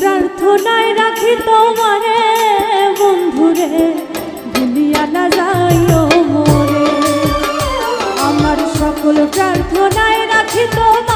প্রার্থনায় রাখি তোমারে বন্ধুরে ভুলিয়া না যাইও মরে। আমার সকল প্রার্থনায় রাখি তোমার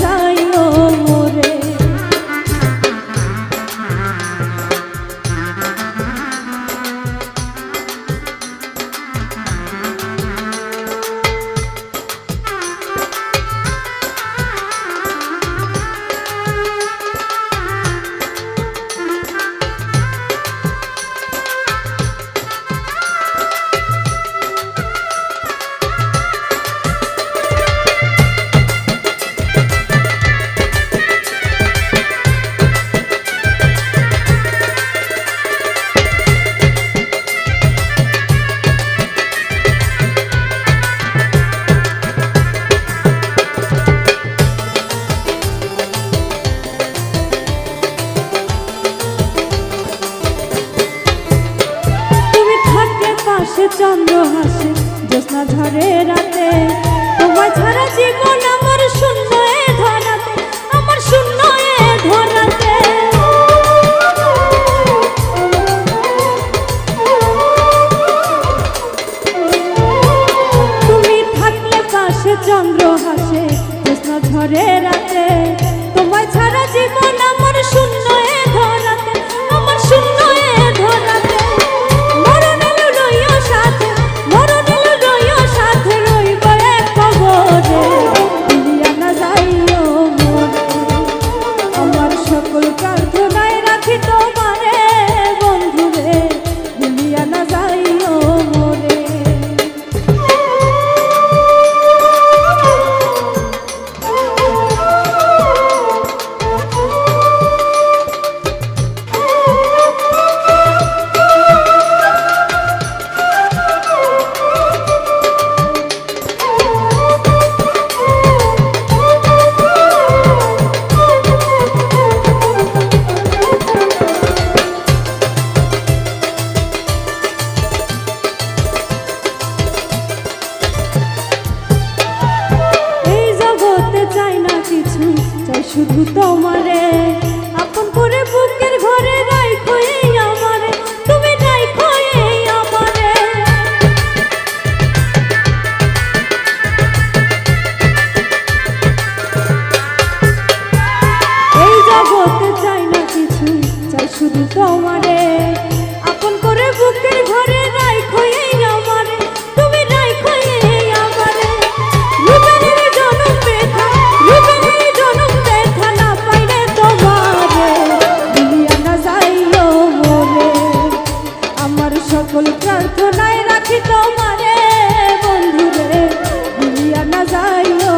casais চন্দ্র হাসে জ্যোৎস্না শুধু তোমারে আপন করে বুকের ঘরে রাখো তুমি রাখো এই আমারে। জনম ব্যথা জনম ব্যথা না পাইলে তোমারে দুনিয়া না যাইও মোরে। আমার সকল প্রার্থনায় রাখি তোমারে বন্ধুরে দুনিয়া না যাইও